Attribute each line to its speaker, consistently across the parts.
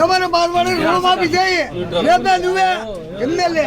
Speaker 1: ఏమైనా బాధపడి రుణమాఫీ చేయి? లేదా నువ్వే ఎమ్మెల్యే.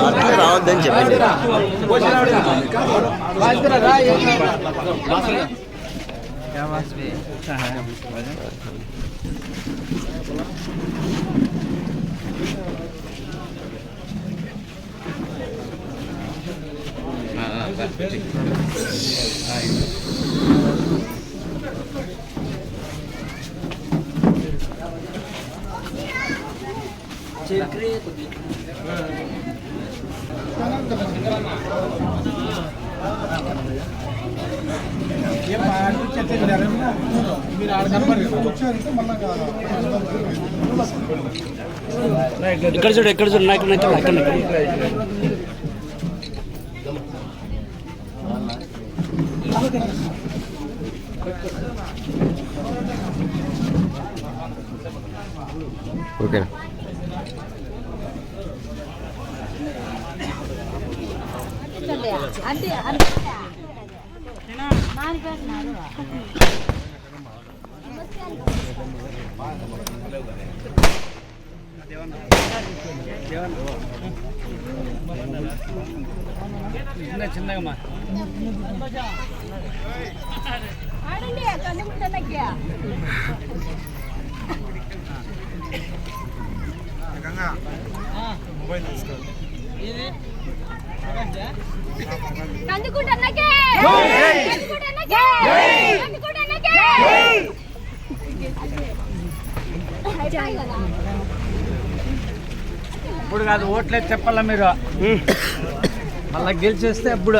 Speaker 2: రావద్దని చెప్పింది
Speaker 3: ఇక్కడ చూడు ఎక్కడ చూడు నాకు నాకు అక్కడ
Speaker 2: ఓకే
Speaker 3: చిన్న చిన్నగా మా
Speaker 4: ఆడండి కన్నుకుంటానకి కందుకుంటానకి కందుకుంటానకి కందుకుంటానకి అయిపోయి కదా
Speaker 3: ఇప్పుడు కాదు ఓట్లేదు చెప్పాలా మీరు? మళ్ళా గెలిచేస్తే అప్పుడు.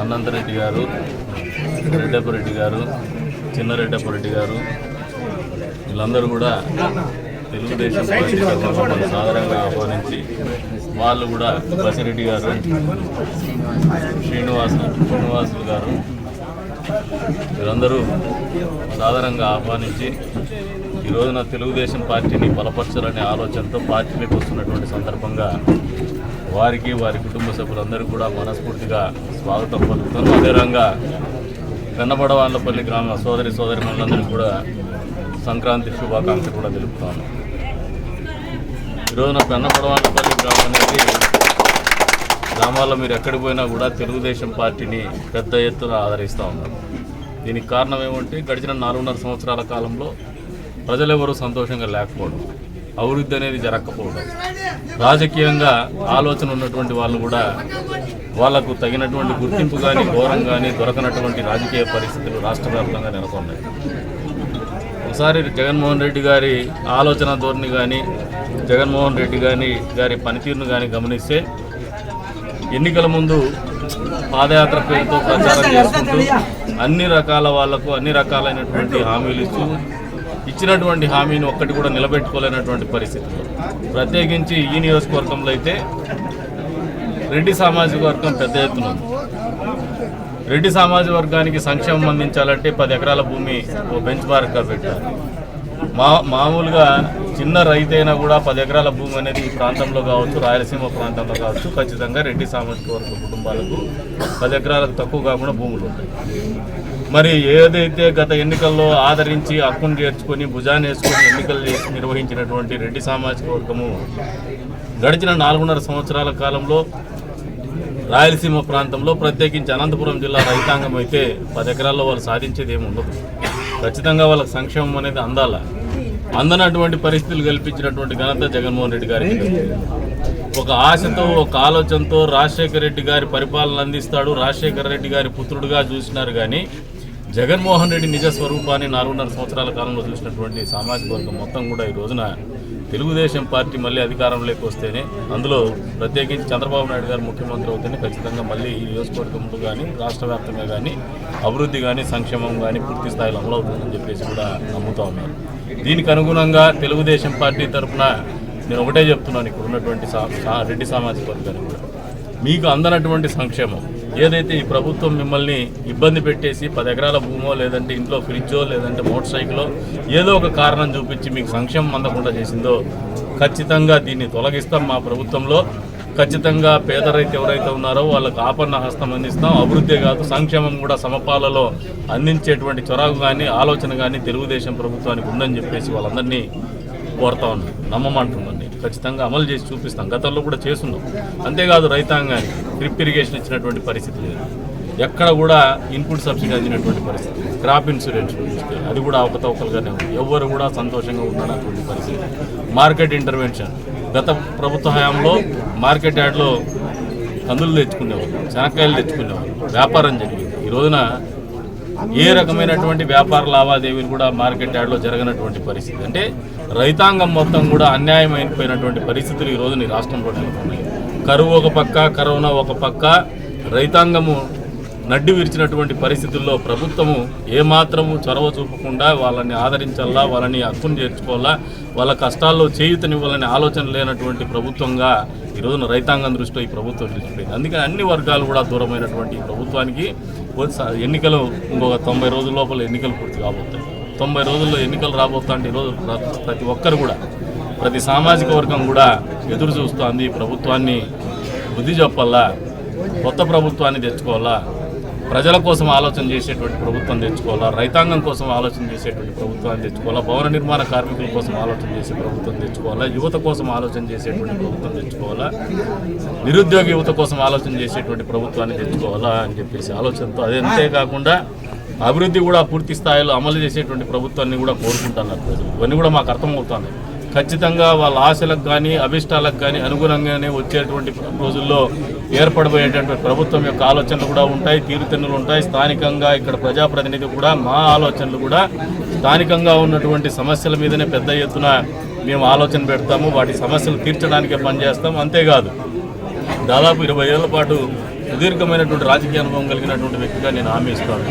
Speaker 5: అనంతరెడ్డి గారు రెడ్డప్పరెడ్డి గారు చిన్నరెడ్డప్పరెడ్డి గారు వీళ్ళందరూ కూడా తెలుగుదేశం పార్టీ మమ్మల్ని సాధారణంగా ఆహ్వానించి వాళ్ళు కూడా బసిరెడ్డి గారు శ్రీనివాసు శ్రీనివాసులు గారు వీరందరూ సాధారణంగా ఆహ్వానించి ఈ రోజున తెలుగుదేశం పార్టీని బలపరచాలనే ఆలోచనతో పార్టీలోకి వస్తున్నటువంటి సందర్భంగా వారికి వారి కుటుంబ సభ్యులందరికీ కూడా మనస్ఫూర్తిగా స్వాగతం పలుకుతాను అదేవిధంగా కన్నబడవాళ్ళపల్లి గ్రామ సోదరి సోదరి మనందరికీ కూడా సంక్రాంతి శుభాకాంక్షలు కూడా తెలుపుతాను ఈరోజున పెన్నపడవాళ్ళపల్లి గ్రామం అనేది గ్రామాల్లో మీరు ఎక్కడికి పోయినా కూడా తెలుగుదేశం పార్టీని పెద్ద ఎత్తున ఆదరిస్తూ ఉన్నారు దీనికి కారణం ఏమంటే గడిచిన నాలుగున్నర సంవత్సరాల కాలంలో ప్రజలెవరూ సంతోషంగా లేకపోవడం. అభివృద్ధి అనేది జరగకపోవడం. రాజకీయంగా ఆలోచన ఉన్నటువంటి వాళ్ళు కూడా వాళ్ళకు తగినటువంటి గుర్తింపు కానీ గౌరవం కానీ దొరకనటువంటి రాజకీయ పరిస్థితులు రాష్ట్ర వ్యాప్తంగా నెలకొన్నాయి. ఒకసారి జగన్మోహన్ రెడ్డి గారి ఆలోచన ధోరణి కానీ జగన్మోహన్ రెడ్డి గాని గారి పనితీరును కానీ గమనిస్తే ఎన్నికల ముందు పాదయాత్ర పేరుతో ప్రచారం చేసుకుంటూ అన్ని రకాల వాళ్ళకు అన్ని రకాలైనటువంటి హామీలు ఇస్తూ ఇచ్చినటువంటి హామీని ఒక్కటి కూడా నిలబెట్టుకోలేనటువంటి పరిస్థితులు ప్రత్యేకించి ఈ నియోజకవర్గంలో అయితే రెడ్డి సామాజిక వర్గం పెద్ద ఎత్తున రెడ్డి సామాజిక వర్గానికి సంక్షేమం అందించాలంటే పది ఎకరాల భూమి ఓ బెంచ్ మార్క్గా పెట్టారు. మా మామూలుగా చిన్న రైతైనా కూడా పది ఎకరాల భూమి అనేది ఈ ప్రాంతంలో కావచ్చు రాయలసీమ ప్రాంతంలో కావచ్చు ఖచ్చితంగా రెడ్డి సామాజిక వర్గ కుటుంబాలకు పది ఎకరాలకు తక్కువ కాకుండా భూములు ఉంటాయి. మరి ఏదైతే గత ఎన్నికల్లో ఆదరించి హక్కును చేర్చుకొని భుజాన్ని వేసుకొని ఎన్నికలు చేసి నిర్వహించినటువంటి రెడ్డి సామాజిక వర్గము గడిచిన నాలుగున్నర సంవత్సరాల కాలంలో రాయలసీమ ప్రాంతంలో ప్రత్యేకించి అనంతపురం జిల్లా రైతాంగం అయితే పది ఎకరాల్లో వాళ్ళు సాధించేది ఏమి ఉండదు. ఖచ్చితంగా వాళ్ళకి సంక్షేమం అనేది అందాల. అందనటువంటి పరిస్థితులు కల్పించినటువంటి ఘనత జగన్మోహన్ రెడ్డి గారికి. ఒక ఆశతో ఒక ఆలోచనతో రాజశేఖర రెడ్డి గారి పరిపాలన అందిస్తాడు. రాజశేఖర రెడ్డి గారి పుత్రుడుగా చూసినారు కానీ జగన్మోహన్ రెడ్డి నిజ స్వరూపాన్ని నాలుగున్నర సంవత్సరాల కాలంలో చూసినటువంటి సామాజిక వర్గం మొత్తం కూడా ఈ రోజున తెలుగుదేశం పార్టీ మళ్ళీ అధికారంలోకి వస్తేనే అందులో ప్రత్యేకించి చంద్రబాబు నాయుడు గారు ముఖ్యమంత్రి అవుతేనే ఖచ్చితంగా మళ్ళీ ఈ నియోజకవర్గంలో కానీ రాష్ట్ర వ్యాప్తంగా కానీ అభివృద్ధి కానీ సంక్షేమం కానీ పూర్తి స్థాయిలో అమలవుతుందని చెప్పేసి కూడా నమ్ముతా ఉన్నారు. దీనికి అనుగుణంగా తెలుగుదేశం పార్టీ తరఫున నేను ఒకటే చెప్తున్నాను ఇక్కడ ఉన్నటువంటి రెడ్డి సామాజిక వర్గానికి కూడా. మీకు అందనటువంటి సంక్షేమం ఏదైతే ఈ ప్రభుత్వం మిమ్మల్ని ఇబ్బంది పెట్టేసి పది ఎకరాల భూమో లేదంటే ఇంట్లో ఫ్రిడ్జో లేదంటే మోటార్ సైకిలో ఏదో ఒక కారణం చూపించి మీకు సంక్షేమం అందకుండా చేసిందో ఖచ్చితంగా దీన్ని తొలగిస్తాం మా ప్రభుత్వంలో. ఖచ్చితంగా పేద రైతు ఎవరైతే ఉన్నారో వాళ్ళకు ఆపన్న హస్తం అందిస్తాం. అభివృద్ధి కాదు సంక్షేమం కూడా సమపాలలో అందించేటువంటి చొరవ కానీ ఆలోచన కానీ తెలుగుదేశం ప్రభుత్వానికి ఉందని చెప్పేసి వాళ్ళందరినీ కోరుతా ఉన్నాం. నమ్మమంటున్నాను ఖచ్చితంగా అమలు చేసి చూపిస్తాం. గతంలో కూడా చేస్తున్నాం అంతేకాదు రైతాంగానికి డ్రిప్ ఇరిగేషన్ ఇచ్చినటువంటి పరిస్థితి లేదు. ఎక్కడ కూడా ఇన్పుట్ సబ్సిడీ అందినటువంటి పరిస్థితి క్రాప్ ఇన్సూరెన్స్ చూస్తే అది కూడా అవకతవకలుగానే ఉంది. ఎవ్వరు కూడా సంతోషంగా ఉండనటువంటి పరిస్థితి మార్కెట్ ఇంటర్వెన్షన్ గత ప్రభుత్వ హయాంలో మార్కెట్ యార్డ్లో కందులు తెచ్చుకునేవారు శనక్కాయలు తెచ్చుకునేవారు వ్యాపారం జరిగింది. ఈ రోజున ఏ రకమైనటువంటి వ్యాపార లావాదేవీలు కూడా మార్కెట్ యార్డ్లో జరగనటువంటి పరిస్థితి. అంటే రైతాంగం మొత్తం కూడా అన్యాయం అయిపోయినటువంటి పరిస్థితులు ఈ నీ ఈ రాష్ట్రంలో నెలకొన్నాయి. కరువు ఒక పక్క కరోనా ఒక పక్క రైతాంగము నడ్డి విరిచినటువంటి పరిస్థితుల్లో ప్రభుత్వము ఏమాత్రము చొరవ చూపకుండా వాళ్ళని ఆదరించాలా వాళ్ళని హక్కును చేర్చుకోవాలా వాళ్ళ కష్టాల్లో చేయూతనివ్వాలనే ఆలోచన లేనటువంటి ప్రభుత్వంగా ఈ రోజున రైతాంగం దృష్టిలో ఈ ప్రభుత్వం నిలిచిపోయింది. అందుకని అన్ని వర్గాలు కూడా దూరమైనటువంటి ప్రభుత్వానికి ఎన్నికలు ఇంకొక తొంభై రోజుల లోపల ఎన్నికలు పూర్తి కాబోతాయి. తొంభై రోజుల్లో ఎన్నికలు రాబోతుంటే ఈరోజు ప్ర- ప్రతి ఒక్కరు కూడా ప్రతి సామాజిక వర్గం కూడా ఎదురు చూస్తోంది ఈ ప్రభుత్వాన్ని బుద్ధి చెప్పాలా కొత్త ప్రభుత్వాన్ని తెచ్చుకోవాలా ప్రజల కోసం ఆలోచన చేసేటువంటి ప్రభుత్వం తెచ్చుకోవాలా? రైతాంగం కోసం ఆలోచన చేసేటువంటి ప్రభుత్వాన్ని తెచ్చుకోవాలా? భవన నిర్మాణ కార్మికుల కోసం ఆలోచన చేసే ప్రభుత్వం తెచ్చుకోవాలా? యువత కోసం ఆలోచన చేసేటువంటి ప్రభుత్వం తెచ్చుకోవాలా? నిరుద్యోగ యువత కోసం ఆలోచన చేసేటువంటి ప్రభుత్వాన్ని తెచ్చుకోవాలా అని చెప్పేసి ఆలోచనతో అది అంతేకాకుండా అభివృద్ధి కూడా పూర్తి స్థాయిలో అమలు చేసేటువంటి ప్రభుత్వాన్ని కూడా కోరుకుంటున్నారు ప్రజలు. ఇవన్నీ కూడా మాకు అర్థమవుతున్నాయి. ఖచ్చితంగా వాళ్ళ ఆశలకు కానీ అభిష్టాలకు కానీ అనుగుణంగానే వచ్చేటువంటి రోజుల్లో ఏర్పడబోయేటువంటి ప్రభుత్వం యొక్క ఆలోచనలు కూడా ఉంటాయి తీరుతెన్నులు ఉంటాయి. స్థానికంగా ఇక్కడ ప్రజాప్రతినిధి కూడా మా ఆలోచనలు కూడా స్థానికంగా ఉన్నటువంటి సమస్యల మీదనే పెద్ద ఎత్తున మేము ఆలోచన పెడతాము వాటి సమస్యలు తీర్చడానికే పనిచేస్తాం అంతేకాదు దాదాపు ఇరవై ఏళ్ళ పాటు సుదీర్ఘమైనటువంటి రాజకీయ అనుభవం కలిగినటువంటి వ్యక్తిగా నేను హామీ ఇస్తాను.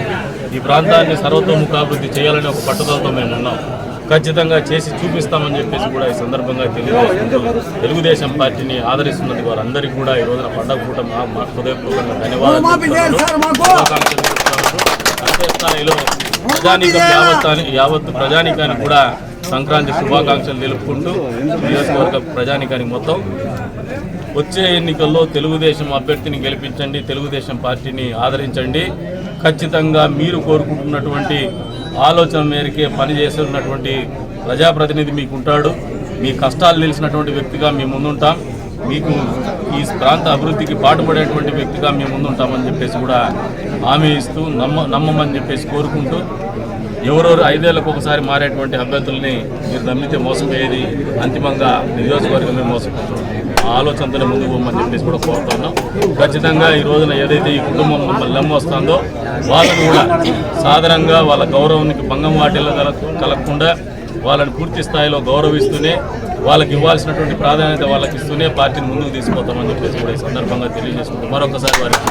Speaker 5: ఈ ప్రాంతాన్ని సర్వతోముఖాభివృద్ధి చేయాలని ఒక పట్టుదలతో మేము ఉన్నాం. ఖచ్చితంగా చేసి చూపిస్తామని చెప్పేసి కూడా ఈ సందర్భంగా తెలియజేసుకుంటూ తెలుగుదేశం పార్టీని ఆదరిస్తున్నది వారందరికీ కూడా ఈ రోజున పండగ పూట మా హృదయపూర్వకంగా ధన్యవాదాలు ప్రజానీకం యావత్తానికి యావత్తు ప్రజానీకానికి కూడా సంక్రాంతి శుభాకాంక్షలు తెలుపుకుంటూ నియోజకవర్గ ప్రజానీకానికి మొత్తం వచ్చే ఎన్నికల్లో తెలుగుదేశం అభ్యర్థిని గెలిపించండి తెలుగుదేశం పార్టీని ఆదరించండి. ఖచ్చితంగా మీరు కోరుకుంటున్నటువంటి ఆలోచన మేరకే పనిచేస్తున్నటువంటి ప్రజాప్రతినిధి మీకు ఉంటాడు మీ కష్టాలు తెలిసినటువంటి వ్యక్తిగా మేము ముందుంటాం. మీకు ఈ ప్రాంత అభివృద్ధికి పాటుపడేటువంటి వ్యక్తిగా మేము ముందుంటామని చెప్పేసి కూడా హామీ ఇస్తూ నమ్మ నమ్మమని చెప్పేసి కోరుకుంటూ ఎవరెవరు ఐదేళ్ళకు ఒకసారి మారేటువంటి అభ్యర్థుల్ని మీరు నమ్మితే మోసపోయేది అంతిమంగా నియోజకవర్గమే మోసపోతుంది. ఆ ఆలోచనతోనే ముందుకు పోమని చెప్పేసి కూడా కోరుతున్నాం ఖచ్చితంగా ఈ రోజున ఏదైతే ఈ కుటుంబం మమ్మల్ని నమ్మొస్తుందో వాళ్ళను కూడా సాధారణంగా వాళ్ళ గౌరవానికి భంగం వాటిల్లో కల కలగకుండా వాళ్ళని పూర్తి స్థాయిలో గౌరవిస్తూనే వాళ్ళకి ఇవ్వాల్సినటువంటి ప్రాధాన్యత వాళ్ళకి ఇస్తూనే పార్టీని ముందుకు తీసుకుపోతామని చెప్పేసి కూడా ఈ సందర్భంగా తెలియజేసుకుంటాం మరొకసారి వారికి